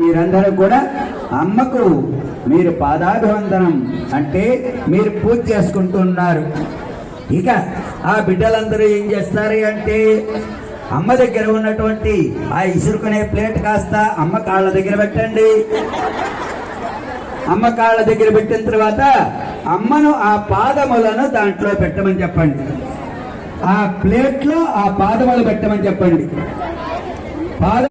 మీరందరూ కూడా అమ్మకు మీరు పాదాభివందనం అంటే మీరు పూజ చేసుకుంటున్నారు. ఇక ఆ బిడ్డలందరూ ఏం చేస్తారు అంటే అమ్మ దగ్గర ఉన్నటువంటి ఆ ఇసురుకునే ప్లేట్ కాస్త అమ్మ కాళ్ళ దగ్గర పెట్టండి. అమ్మ కాళ్ళ దగ్గర పెట్టిన తర్వాత అమ్మను ఆ పాదములను దాంట్లో పెట్టమని చెప్పండి. ఆ ప్లేట్లో ఆ పాదములు పెట్టమని చెప్పండి. పాద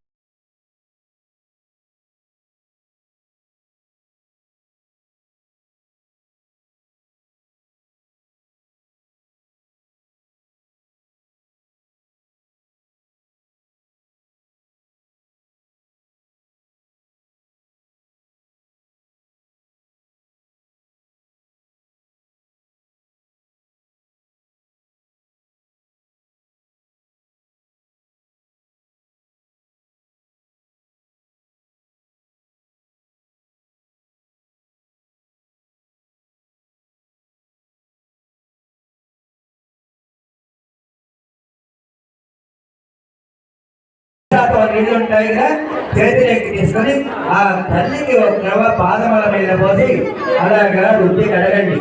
నీళ్ళు ఉంటాయి కదా చేతిలోకి తీసుకొని ఆ తల్లికి ఒక ద్రవ పాదమల మీద పోసి అలాగా రుద్ది కడగండి.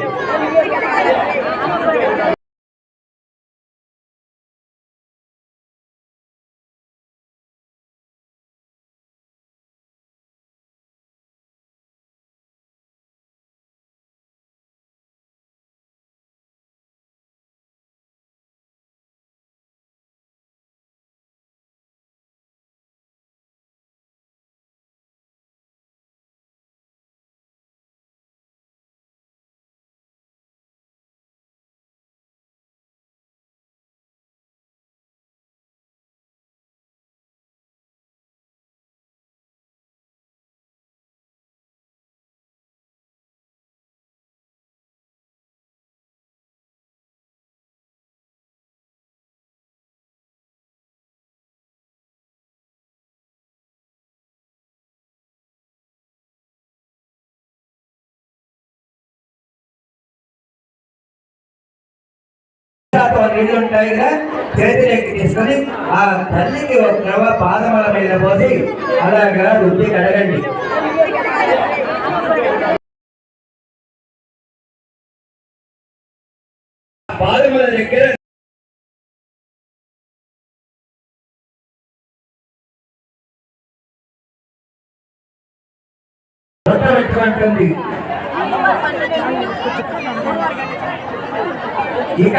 నీళ్ళు ఉంటాయి కదా? చేతిలోకి తీసుకొని ఆ తల్లికి ఒక ద్రవ పాదముల మీద పోసి అలాగా రుద్ది కడగండి. పాదముల దగ్గర రొట్ట పెట్టుకుంటుంది ఇక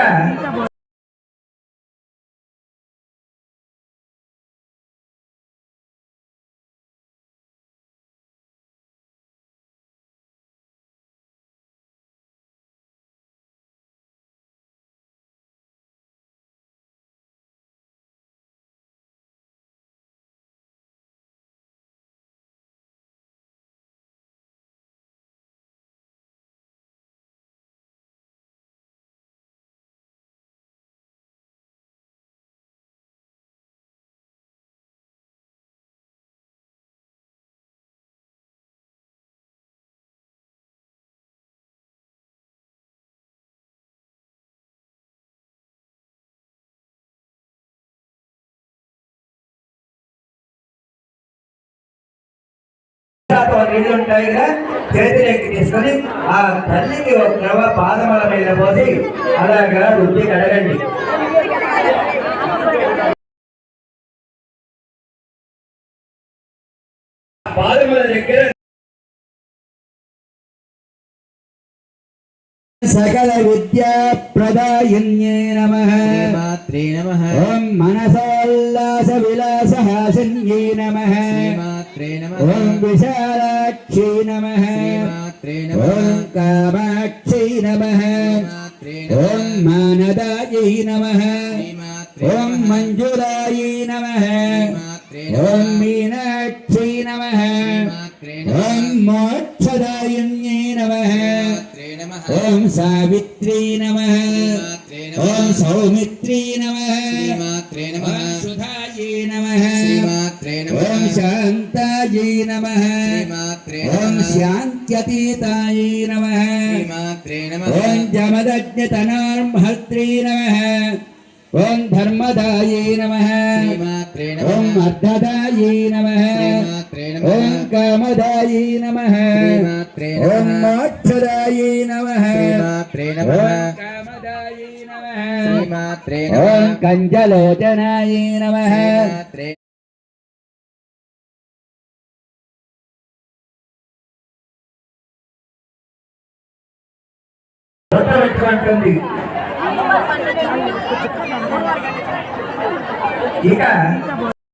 నీళ్ళు ఉంటాయి కదా చేతిలోకి తీసుకొని ఆ తల్లికి ఒక ద్రవ పాదముల మీద పోసి అలాగా రుద్ది కడగండి. పాదముల దగ్గర సకల విద్యా ప్రదాయిన్యే నమ. శ్రీమాత్రే నమ. ఓం మనసోల్లాస విలాస హాసిన్యే నమ. నమ ఓం విశాలాక్షి నమ. ఓం కామాక్షి నమ. ఓం మానదాయై నమ. ఓం మంజురాయై నమ. ఓం మీనాక్షి నమ. ఓం మోక్షదాయిన్యై నమ. ఓం సావిత్రీ నమ. ఓం సౌమిత్రీ నమ. ఓం నమ. ఓం శాంతాయై నమ. శ్రీమాత్రే ఓం నమ. శాంత్యతీతాయై నమ. శ్రీమాత్రే నమ. ఓం జమదజ్ఞతనార్మహత్రీ నమ. ఓం ధర్మదాయే నమ. శ్రీమాత్రే ఓం నమః. అర్ధదాయే నమ. శ్రీమాత్రే ఓం అంటుంది ఇక?